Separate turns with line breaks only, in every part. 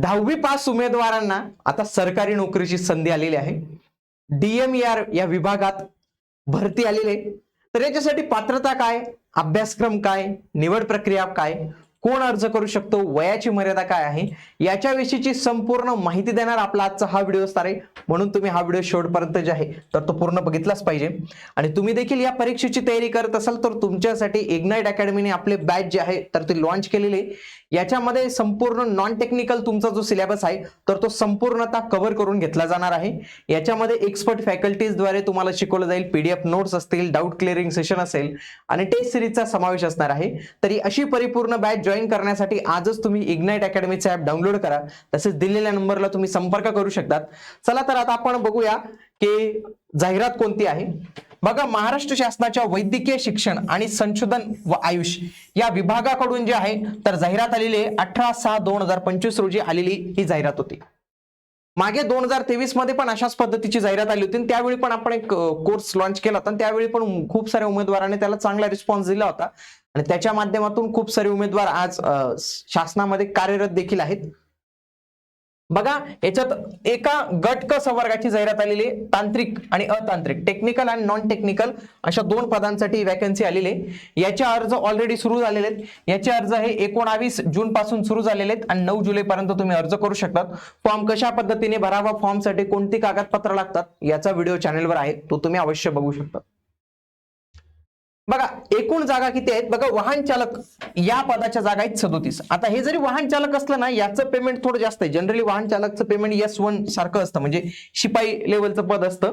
दहावी पास उमेदवारांना आता सरकारी नोकरीची संधी आलेली आहे. डीएमईआर या विभागात भरती आलेली आहे. तर याच्यासाठी पात्रता काय? अभ्यासक्रम काय? निवड प्रक्रिया काय? कोण अर्ज करू शकतो? वयाची मर्यादा काय आहे? याच्याविषयीची संपूर्ण माहिती देणार आपला आजचा हा व्हिडिओ असणार आहे म्हणून तुम्ही हा व्हिडिओ शेवटपर्यंत जे आहे तर तो पूर्ण बघितलाच पाहिजे. आणि तुम्ही देखील या परीक्षेची तयारी करत असाल तर तुमच्यासाठी इग्नाइट अकॅडमीने आपले बॅच जे आहे तर ते लॉन्च केलेले आहे. याच्यामध्ये संपूर्ण नॉन टेक्निकल तुमचा जो सिलेबस आहे तर तो संपूर्णतः कव्हर करून घेतला जाणार आहे. याच्यामध्ये एक्सपर्ट फॅकल्टीजद्वारे तुम्हाला शिकवलं जाईल. पीडीएफ नोट्स असतील डाऊट क्लिअरिंग सेशन असेल आणि टेस्ट सिरीजचा समावेश असणार आहे. तरी अशी परिपूर्ण बॅच जॉईन करण्यासाठी आजच तुम्ही इग्नाइट अकॅडमीचे ऍप डाउनलोड करा. तसेच दिलेल्या नंबरला तुम्ही संपर्क करू शकतात. चला तर आता आपण बघूया की जाहिरात कोणती आहे. बघा महाराष्ट्र शासनाच्या वैद्यकीय शिक्षण आणि संशोधन व आयुष या विभागाकडून जे आहे तर जाहिरात आलेली आहे अठरा सहा दोन हजार पंचवीस रोजी आलेली ही जाहिरात होती. मागे दोन हजार तेवीसमध्ये पण अशाच पद्धतीची जाहिरात आली होती. आणि त्यावेळी पण आपण एक कोर्स लॉन्च केला होता. आणि त्यावेळी पण खूप साऱ्या उमेदवारांनी त्याला चांगला रिस्पॉन्स दिला होता. आणि त्याच्या माध्यमातून खूप सारे उमेदवार आज शासनामध्ये कार्यरत देखील आहेत. बघा याच्यात एका गट क संवर्गाची जाहिरात आलेली आहे. तांत्रिक आणि अतांत्रिक. टेक्निकल आणि नॉन टेक्निकल अशा दोन पदांसाठी वॅकन्सी आलेली आहे. याचे अर्ज ऑलरेडी सुरू झालेले आहेत. याचे अर्ज हे एकोणावीस जून पासून सुरू झालेले आहेत आणि नऊ जुलै पर्यंत तुम्ही अर्ज करू शकतात. फॉर्म कशा पद्धतीने भरावा फॉर्मसाठी कोणती कागदपत्र लागतात याचा व्हिडिओ चॅनेलवर आहे. तो तुम्ही अवश्य बघू शकता. बघा एकूण जागा किती आहेत? बघा वाहन चालक या पदाच्या जागा आहेत सदोतीस. आता हे जरी वाहन चालक असलं ना याचं पेमेंट थोडं जास्त आहे. जनरली वाहन चालकचं पेमेंट एस वन सारखं असतं. म्हणजे शिपाई लेवलचं पद असतं.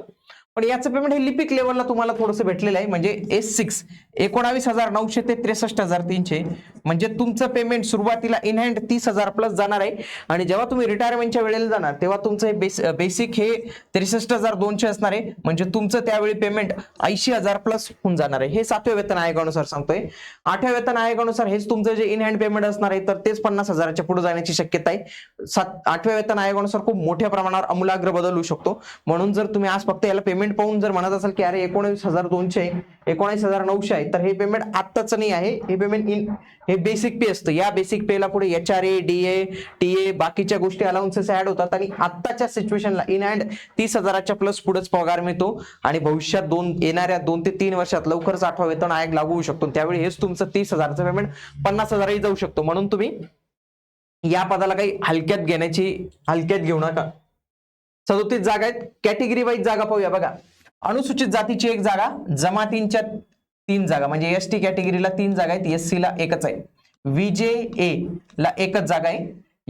पण याचं पेमेंट हे लिपिक लेवलला तुम्हाला थोडंसं भेटलेलं आहे. म्हणजे एस सिक्स एकोणावीस हजार नऊशे ते त्रेसष्ट हजार तीनशे. म्हणजे तुमचं पेमेंट सुरुवातीला इन हँड तीस हजार प्लस जाणार आहे. आणि जेव्हा तुम्ही रिटायरमेंटच्या वेळेला जाणार तेव्हा तुमचं हे बेस बेसिक हे त्रेसष्ट हजार दोनशे असणार आहे. म्हणजे तुमचं त्यावेळी पेमेंट ऐंशी हजार प्लस होऊन जाणार आहे. हे सातव्या वेतन आयोगानुसार सांगतोय. आठव्या वेतन आयोगानुसार हेच तुमचं जे इन हँड पेमेंट असणार आहे तर तेच पन्नास हजाराच्या पुढे जाण्याची शक्यता आहे. सात आठव्या वेतन आयोगानुसार खूप मोठ्या प्रमाणावर अमूलाग्र बदल होऊ शकतो. म्हणून जर तुम्ही आज फक्त याला पेमेंट पेमेंट पाहून जर म्हणत असाल की अरे एकोणीस हजार दोनशे एकोणीस हजार नऊशे आहे तर हे पेमेंट आत्ताच नाही आहे. हे पेमेंट इन हे बेसिक पे असतं. या बेसिक पेला पुढे H R A D A T A बाकीच्या गोष्टी अलाउन्सेस ऍड होतात आणि आत्ताच्या सिच्युएशनला इन हँड तीस हजाराच्या प्लस पुढेच पगार मिळतो आणि भविष्यात दोन येणाऱ्या दोन ते तीन वर्षात लवकरच आठवा वेतन आयोग लागू होऊ शकतो. त्यावेळी हेच तुमचं तीस हजारचं पेमेंट पन्नास हजारही जाऊ शकतो. म्हणून तुम्ही या पदाला काही हलक्यात घेण्याची हलक्यात घेऊ नका. सदोतीस जागा आहेत. कॅटेगरी वाईज जागा पाहूया बघा. अनुसूचित जातीची एक जागा जमातींच्या तीन जागा म्हणजे एस टी कॅटेगरीला तीन जागा आहेत एस सी ला एकच आहे. विजे ए ला एकच जागा आहे.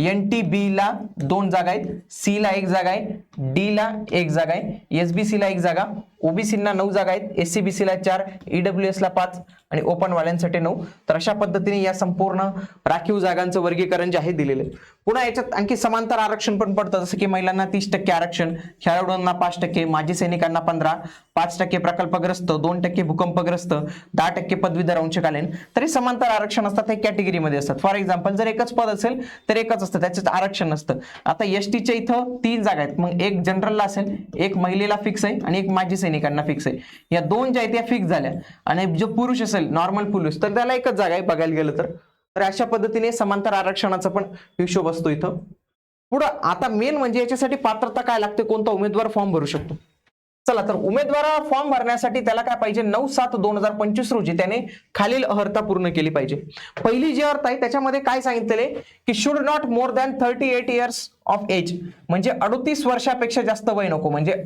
एन टी बी ला दोन जागा आहेत. सी ला एक जागा आहे. डी ला एक जागा आहे. एस बी सी ला एक जागा. ओबीसींना नऊ जागा आहेत. एस सी बी सीला चार ईडब्ल्यू एसला पाच आणि ओपन वाल्यांसाठी नऊ. तर अशा पद्धतीने या संपूर्ण राखीव जागांचं वर्गीकरण जे आहे दिलेलं आहे. पुन्हा याच्यात आणखी समांतर आरक्षण पण पडतं. जसं की महिलांना तीस टक्के आरक्षण खेळाडूंना पाच टक्के माजी सैनिकांना पंधरा पाच टक्के प्रकल्पग्रस्त दोन टक्के भूकंपग्रस्त दहा टक्के पदवीधर अंशकालीन तरी समांतर आरक्षण असतात हे कॅटेगरीमध्ये असतात. फॉर एक्झाम्पल जर एकच पद असेल तर एकच असतं. त्याच्यात आरक्षण नसतं. आता एस टीच्या इथं तीन जागा आहेत. मग एक जनरलला असेल एक महिलेला फिक्स आहे आणि एक माजी सैनिक सैनिकांना फिक्स आहे. या दोन ज्या आहेत त्या फिक्स झाल्या. आणि जो पुरुष असेल नॉर्मल पुरुष तर त्याला एकच जागा आहे बघायला गेलं तर. तर अशा पद्धतीने समांतर आरक्षणाचा पण हिशोब असतो इथं. पुढं आता मेन म्हणजे याच्यासाठी पात्रता काय लागते? कोणता उमेदवार फॉर्म भरू शकतो? चला तर उमेदवार फॉर्म भरण्यासाठी त्याला काय पाहिजे? नऊ सात दोन हजार पंचवीस रोजी त्याने खालील अहर्ता पूर्ण केली पाहिजे. पहिली जी अर्थ आहे त्याच्यामध्ये काय सांगितले की should not more than thirty eight years of age म्हणजे अडतीस वर्षापेक्षा जास्त वय नको. म्हणजे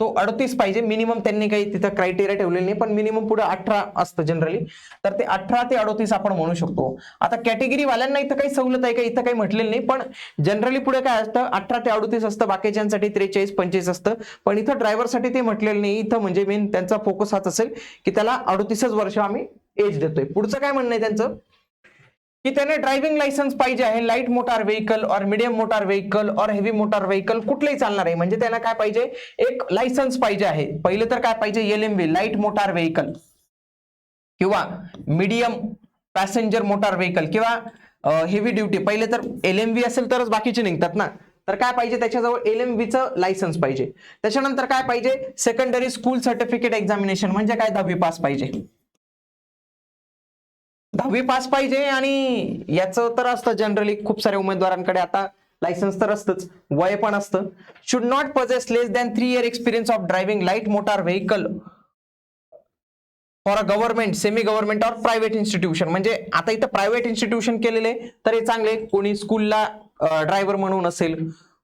तो अडतीस पाहिजे. मिनिमम त्यांनी काही तिथं क्रायटेरिया ठेवलेली नाही पण मिनिमम पुढे अठरा असतं जनरली तर ते अठरा ते अडतीस आपण म्हणू शकतो. आता कॅटेगरीवाल्यांना इथं काही सवलत आहे का? इथं काही म्हटलेलं नाही पण जनरली पुढे काय असतं? अठरा ते अडतीस असतं बाकीच्यांसाठी त्रेचाळीस पंचेचाळीस असतं. पण इथं ड्रायव्हरसाठी ते म्हटलेलं नाही. इथं म्हणजे मेन त्यांचा फोकस हाच असेल की त्याला अडतीसच वर्ष आम्ही एज देतोय. पुढचं काय म्हणणं आहे त्यांचं? की त्याने ड्रायव्हिंग लायसन्स पाहिजे आहे लाइट मोटार व्हेकल और मीडियम मोटार व्हेकल और हेवी मोटार व्हेकल कुठलंही चालणार आहे. म्हणजे त्यांना काय पाहिजे? एक लायसन्स पाहिजे आहे. पहिले तर काय पाहिजे? L M V light motor vehicle किंवा मीडियम पॅसेंजर मोटार व्हेकल किंवा हेवी ड्युटी पहिले तर एल एम व्ही असेल तरच बाकीचे निघतात ना. तर काय पाहिजे? त्याच्याजवळ एल एम व्हीचं लायसन्स पाहिजे. त्याच्यानंतर काय पाहिजे? सेकंडरी स्कूल सर्टिफिकेट एक्झामिनेशन म्हणजे काय? दहावी पास पाहिजे. दहावी पास पाहिजे आणि याचं तर असतं जनरली खूप साऱ्या उमेदवारांकडे. आता लायसन्स तर असतंच वय पण असतं. Should not possess less than three year experience of driving light motor vehicle for a government semi government or private institution म्हणजे आता इथं प्रायव्हेट इन्स्टिट्यूशन केलेले तर हे चांगले कोणी स्कूलला ड्रायव्हर म्हणून असेल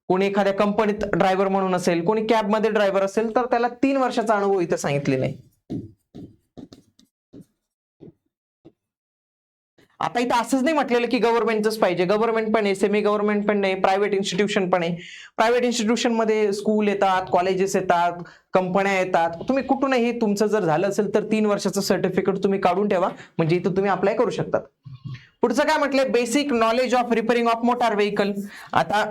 कोणी एखाद्या कंपनीत ड्रायव्हर म्हणून असेल कोणी कॅबमध्ये ड्रायव्हर असेल तर त्याला तीन वर्षाचा अनुभव इथं सांगितलेला आहे. आता इथं असंच नाही म्हटलेलं की गव्हर्नमेंटच पाहिजे. गव्हर्नमेंट पण आहे सेमी गव्हर्नमेंट पण आहे प्रायव्हेट इन्स्टिट्यूशन पण आहे. प्रायव्हेट इन्स्टिट्यूशनमध्ये स्कूल येतात कॉलेजेस येतात कंपन्या येतात. तुम्ही कुठूनही तुमचं जर झालं असेल तर तीन वर्षाचं सर्टिफिकेट तुम्ही काढून ठेवा. म्हणजे इथं तुम्ही अप्लाय करू शकतात. पुढचं काय म्हटलंय? Basic knowledge of repairing of motor vehicle आता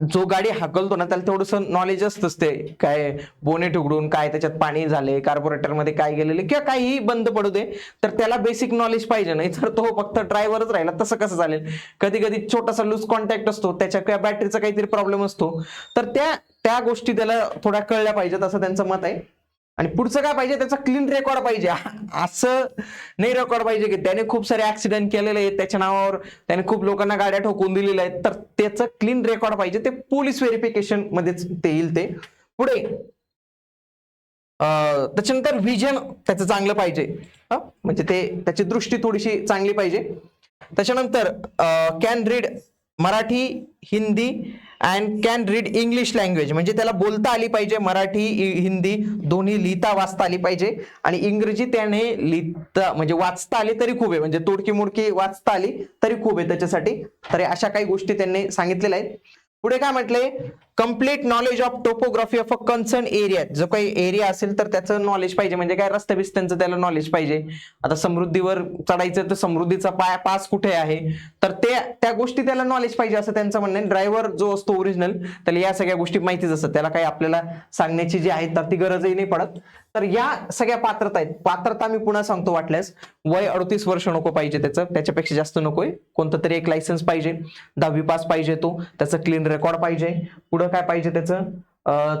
जो गाडी हाकलतो ना त्याला थोडस नॉलेज असतंच ते. काय बोनेट उघडून काय त्याच्यात पाणी झाले कार्बोरेटरमध्ये काय गेलेले किंवा काहीही बंद पडू दे तर त्याला बेसिक नॉलेज पाहिजे. नाही तर तो फक्त ड्रायव्हरच राहिला तसं कसं चालेल? कधी कधी छोटासा लूज कॉन्टॅक्ट असतो त्याच्या किंवा बॅटरीचा काहीतरी प्रॉब्लेम असतो. तर त्या त्या गोष्टी त्याला थोड्या कळल्या पाहिजेत असं त्यांचं मत आहे. आणि पुढचं काय पाहिजे? त्याचा क्लीन रेकॉर्ड पाहिजे. असं नाही रेकॉर्ड पाहिजे की त्याने खूप सारे ऍक्सिडेंट केलेले आहेत त्याच्या नावावर त्याने खूप लोकांना गाड्या ठोकून दिलेल्या आहेत. तर त्याचं क्लीन रेकॉर्ड पाहिजे ते पोलीस व्हेरिफिकेशन मध्येच ते येईल ते. पुढे. त्याच्यानंतर व्हिजन त्याचं चांगलं पाहिजे. म्हणजे ते त्याची दृष्टी थोडीशी चांगली पाहिजे. त्याच्यानंतर can read Marathi Hindi and can read English language म्हणजे त्याला बोलता आली पाहिजे मराठी हिंदी दोन्ही लिहिता वाचता आली पाहिजे. आणि इंग्रजी त्याने लिहिता म्हणजे वाचता आली तरी खूप आहे. म्हणजे तोडकी मुडकी वाचता आली तरी खूप आहे त्याच्यासाठी. तर अशा काही गोष्टी त्यांनी सांगितलेल्या आहेत. पुढे काय म्हटले? Complete knowledge of topography of a concern area जो काही एरिया असेल तर त्याचं नॉलेज पाहिजे. म्हणजे काय रस्ते बिस्त्यांचं त्याला नॉलेज पाहिजे. आता समृद्धीवर चढायचं तर समृद्धीचा पाय पास कुठे आहे? तर ते त्या गोष्टी त्याला नॉलेज पाहिजे असं त्यांचं म्हणणं आहे. ड्रायव्हर जो असतो ओरिजिनल त्याला या सगळ्या गोष्टी माहितीच असतात. त्याला काही आपल्याला सांगण्याची जी आहे तर ती गरजही नाही पडत. तर या सगळ्या पात्रता आहेत. पात्रता मी पुन्हा सांगतो वाटल्यास. वय अडतीस वर्ष नको पाहिजे त्याचं. त्याच्यापेक्षा जास्त नकोय. कोणतं तरी एक लायसन्स पाहिजे. दहावी पास पाहिजे तो. त्याचं क्लीन रेकॉर्ड पाहिजे. पुढं काय पाहिजे त्याचं?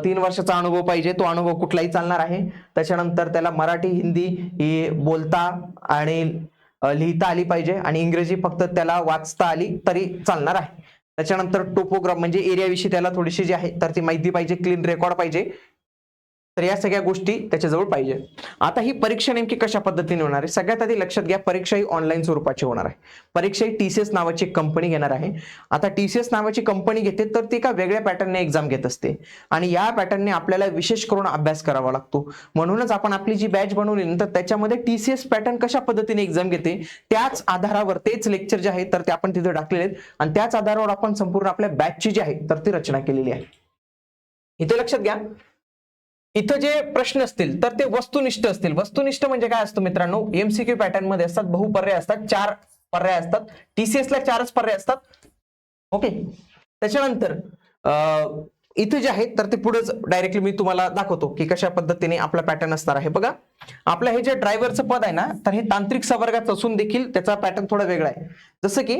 तीन वर्षाचा अनुभव पाहिजे. तो अनुभव कुठलाही चालणार आहे. त्याच्यानंतर त्याला मराठी हिंदी ही बोलता आणि लिहिता आली पाहिजे आणि इंग्रजी फक्त त्याला वाचता आली तरी चालणार आहे. त्याच्यानंतर टोपोग्राफ म्हणजे एरियाविषयी त्याला थोडीशी जी आहे तर ती माहिती पाहिजे क्लीन रेकॉर्ड पाहिजे. तर या सगळ्या गोष्टी त्याच्याजवळ पाहिजे. आता ही परीक्षा नेमकी कशा पद्धतीने होणार आहे? सगळ्यात आधी लक्षात घ्या परीक्षा ही ऑनलाईन स्वरूपाची होणार आहे. परीक्षा ही टीसीएस नावाची एक कंपनी घेणार आहे. आता टीसीएस नावाची कंपनी घेते तर ती एका वेगळ्या पॅटर्नने एक्झाम घेत असते. आणि या पॅटर्नने आपल्याला विशेष करून अभ्यास करावा लागतो. म्हणूनच आपण आपली जी बॅच बनवली ना, तर त्याच्यामध्ये टीसीएस पॅटर्न कशा पद्धतीने एक्झाम घेते त्याच आधारावर तेच लेक्चर जे आहे तर ते आपण तिथे टाकलेले आहेत. आणि त्याच आधारावर आपण संपूर्ण आपल्या बॅचची जी आहे तर ती रचना केलेली आहे. इथे लक्षात घ्या. इथं जे प्रश्न असतील तर ते वस्तुनिष्ठ असतील. वस्तुनिष्ठ म्हणजे काय असतं मित्रांनो? एमसीक्यू पॅटर्नमध्ये असतात बहुपर्याय असतात चार पर्याय असतात. टीसीएस ला चारच पर्याय असतात. ओके त्याच्यानंतर इथे इथं जे आहे तर ते पुढेच डायरेक्टली मी तुम्हाला दाखवतो की कशा पद्धतीने आपला पॅटर्न असणार आहे. बघा आपलं हे जे ड्रायव्हरचं पद आहे ना तर हे तांत्रिक सवर्गाचं असून देखील त्याचा पॅटर्न थोडा वेगळा आहे. जसं की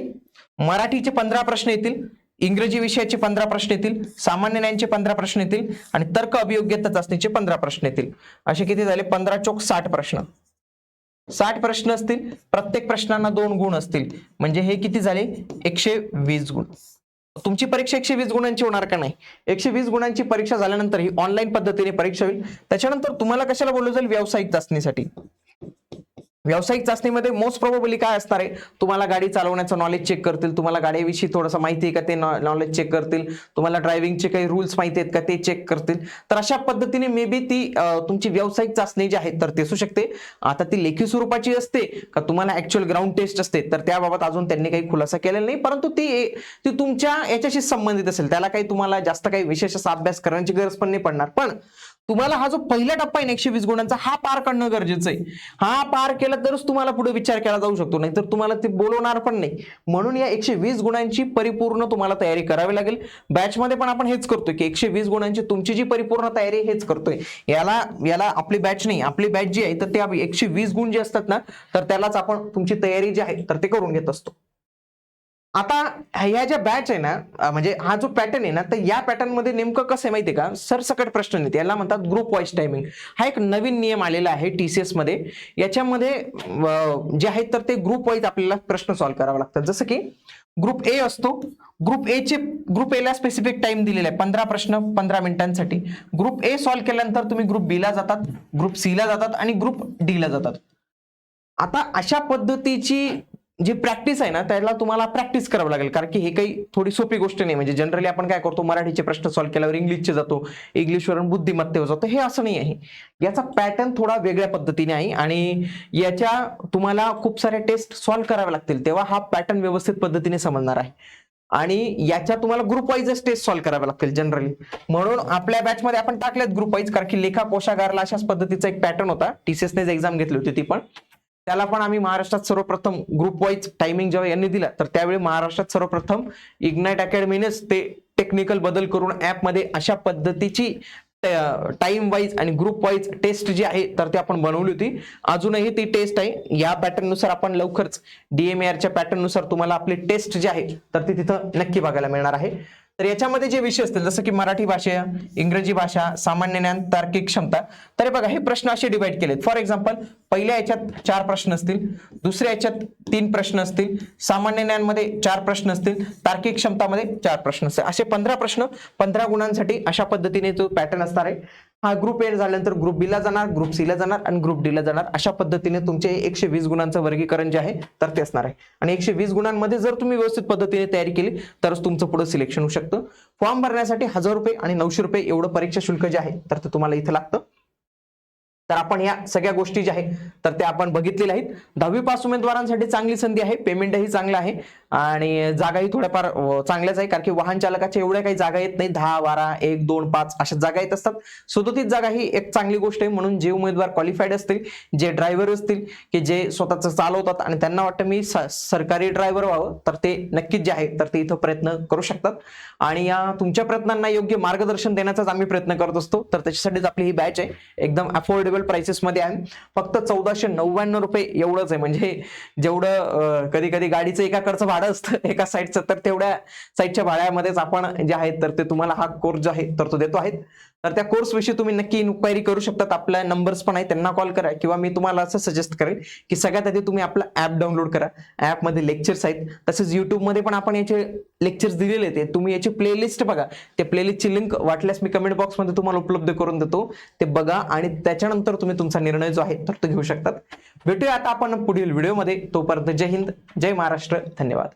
मराठीचे पंधरा प्रश्न येतील. इंग्रजी विषयाचे पंधरा प्रश्न येतील सामान्य ज्ञानचे पंधरा प्रश्न येतील आणि तर्क अभियोग्यता चाचणीचे पंधरा प्रश्न येतील. असे किती झाले? पंधरा चोक साठ प्रश्न. साठ प्रश्न असतील प्रत्येक प्रश्नांना दोन गुण असतील. म्हणजे हे किती झाले? एकशे वीस गुण. तुमची परीक्षा एकशे वीस गुणांची होणार का नाही? एकशे वीस गुणांची परीक्षा झाल्यानंतर ही ऑनलाईन पद्धतीने परीक्षा होईल. त्याच्यानंतर तुम्हाला कशाला बोललं जाईल? व्यावसायिक चाचणीसाठी. व्यावसायिक चाचणीमध्ये मोस्ट प्रोबेबली काय असणार आहे? तुम्हाला गाडी चालवण्याचं नॉलेज चेक करतील तुम्हाला गाडीविषयी थोडंसं माहिती आहे का? ते नॉलेज चेक करतील. तुम्हाला ड्रायव्हिंगचे काही रूल्स माहिती आहेत का? ते चेक करतील. तर अशा पद्धतीने मे बी ती तुमची व्यावसायिक चाचणी जी आहे तर ते असू शकते. आता ती लेखी स्वरूपाची असते का? तुम्हाला ऍक्च्युअल ग्राउंड टेस्ट असते. तर त्याबाबत अजून त्यांनी काही खुलासा केलेला नाही. परंतु ती ती तुमच्या याच्याशी संबंधित असेल. त्याला काही तुम्हाला जास्त काही विशेष असा अभ्यास करण्याची गरज पण नाही पडणार. पण तुम्हाला हा जो पहिला टप्पा आहे ना एकशे वीस गुणांचा हा पार करणं गरजेचं आहे. हा पार केला तरच तुम्हाला पुढे विचार केला जाऊ शकतो नाही तर तुम्हाला ते बोलवणार पण नाही. म्हणून या एकशे वीस गुणांची परिपूर्ण तुम्हाला तयारी करावी लागेल. बॅचमध्ये पण आपण हेच करतोय की एकशे वीस गुणांची तुमची जी परिपूर्ण तयारी हेच करतोय. याला याला आपली बॅच नाही आपली बॅच जी आहे तर ते एकशे वीस गुण जे असतात ना तर त्यालाच आपण तुमची तयारी जी आहे तर ते करून घेत असतो. आता ह्या ज्या बॅच आहे ना म्हणजे हा जो पॅटर्न आहे ना तर या पॅटर्नमध्ये नेमकं कसं आहे माहितीये का? सरसकट प्रश्न येते. याला म्हणतात ग्रुप वाईज टायमिंग हा एक नवीन नियम आलेला आहे टीसीएसमध्ये. याच्यामध्ये जे आहेत तर ते ग्रुप वाईज आपल्याला प्रश्न सॉल्व्ह करावा लागतात. जसं की ग्रुप ए असतो. ग्रुप ए चे ग्रुप ए ला स्पेसिफिक टाइम दिलेला आहे. पंधरा प्रश्न पंधरा मिनिटांसाठी. ग्रुप ए सॉल्व्ह केल्यानंतर तुम्ही ग्रुप बी ला जातात ग्रुप सी ला जातात आणि ग्रुप डी ला जातात. आता अशा पद्धतीची जी प्रॅक्टिस आहे ना त्याला तुम्हाला प्रॅक्टिस करावं लागेल. कारण की हे काही थोडी सोपी गोष्ट नाही. म्हणजे जनरली आपण काय करतो मराठीचे प्रश्न सॉल्व्ह केल्यावर इंग्लिशचे जातो इंग्लिशवरून बुद्धिमत्तेवर जातो हे असं नाही आहे. याचा पॅटर्न थोडा वेगळ्या पद्धतीने आहे. आणि याच्या तुम्हाला खूप साऱ्या टेस्ट सॉल्व्ह कराव्या लागतील तेव्हा हा पॅटर्न व्यवस्थित पद्धतीने समजणार आहे. आणि याच्या तुम्हाला ग्रुप वाईजच टेस्ट सॉल्व्ह करावे लागतील जनरली म्हणून आपल्या बॅचमध्ये आपण टाकलेत ग्रुप वाईज कारण की लेखा कोशागारला अशाच पद्धतीचा एक पॅटर्न होता. टीसीएसने एक्झाम घेतली होती ती पण. त्याला पण आम्ही महाराष्ट्रात सर्वप्रथम ग्रुप वाईज टायमिंग जेव्हा यांनी दिला तर त्यावेळी महाराष्ट्रात सर्वप्रथम इग्नाइट अकॅडमीनेच ते टेक्निकल बदल करून ऍपमध्ये अशा पद्धतीची टाइम वाईज आणि ग्रुप वाईज टेस्ट जी आहे तर ती आपण बनवली होती. अजूनही ती टेस्ट आहे. या पॅटर्ननुसार आपण लवकरच डीएमआरच्या पॅटर्ननुसार तुम्हाला आपली टेस्ट जी आहे तर ती तिथं नक्की बघायला मिळणार आहे. तर याच्यामध्ये जे विषय असतील जसं की मराठी भाषा इंग्रजी भाषा सामान्य ज्ञान तार्किक क्षमता तर हे बघा हे प्रश्न असे डिवाइड केलेत. फॉर एक्झाम्पल पहिल्या याच्यात चार प्रश्न असतील दुसऱ्या याच्यात तीन प्रश्न असतील सामान्य ज्ञानमध्ये चार प्रश्न असतील तार्किक क्षमतामध्ये चार प्रश्न असतील. असे पंधरा प्रश्न पंधरा गुणांसाठी अशा पद्धतीने तो पॅटर्न असणार आहे. हा ग्रुप ए झाल्यानंतर ग्रुप बी ला जाणार ग्रुप सी ला जाणार आणि ग्रुप डी ला जाणार. अशा पद्धतीने तुमचे एकशे वीस गुणांचं वर्गीकरण जे आहे तर ते असणार आहे. आणि एकशे वीस गुणांमध्ये जर तुम्ही व्यवस्थित पद्धतीने तयारी केली तरच तुमचं पुढे सिलेक्शन होऊ शकतं. फॉर्म भरण्यासाठी हजार रुपये आणि नऊशे रुपये एवढं परीक्षा शुल्क जे आहे तर ते तुम्हाला इथं लागतं. तर आपण या सगळ्या गोष्टी ज्या आहेत तर त्या आपण बघितलेल्या आहेत. दहावी पास उमेदवारांसाठी चांगली संधी आहे पेमेंटही चांगलं आहे. आणि जागाही थोड्याफार चांगल्याच आहे कारण की वाहन चालकाच्या एवढ्या काही जागा येत नाही दहा बारा एक दोन पाच अशा जागा येत असतात. सदोतीस जागा ही एक चांगली गोष्ट आहे म्हणून जे उमेदवार क्वालिफाईड असतील जे ड्रायव्हर असतील की जे स्वतःच चालवतात आणि त्यांना वाटतं मी सरकारी ड्रायव्हर व्हावं तर ते नक्कीच जे आहे तर ते इथं प्रयत्न करू शकतात. आणि या तुमच्या प्रयत्नांना योग्य मार्गदर्शन देण्याचाच आम्ही प्रयत्न करत असतो. तर त्याच्यासाठीच आपली ही बॅच आहे. एकदम अफोर्डेबल अफोर्डेबलमध्ये आहे. फक्त चौदाशे नव्याण्णव रुपये एवढंच आहे. म्हणजे जेवढं कधी कधी गाडीचं एकाकडचं भाडं असतं एका साईडचं तर तेवढ्या साईडच्या भाड्यामध्येच आपण जे आहेत तर ते तुम्हाला हा कोर्स जो आहे तर तो देतो आहेत. तर त्या कोर्सविषयी तुम्ही नक्की इन्क्वायरी करू शकतात. आपल्या नंबर्स पण आहे त्यांना कॉल करा किंवा मी तुम्हाला असं सजेस्ट करेन की सगळ्यात आधी तुम्ही आपला ऍप डाउनलोड करा. ऍपमध्ये लेक्चर्स आहेत. तसेच युट्यूबमध्ये पण आपण याचे लेक्चर्स दिलेले आहेत. तुम्ही याची प्लेलिस्ट बघा. त्या प्लेलिस्टची लिंक वाटल्यास मी कमेंट बॉक्समध्ये तुम्हाला उपलब्ध करून देतो. ते बघा आणि त्याच्यानंतर तुम्ही तुमचा निर्णय जो आहे तर तो घेऊ शकतात. भेटूया आता आपण पुढील व्हिडिओमध्ये तोपर्यंत जय हिंद जय महाराष्ट्र. धन्यवाद.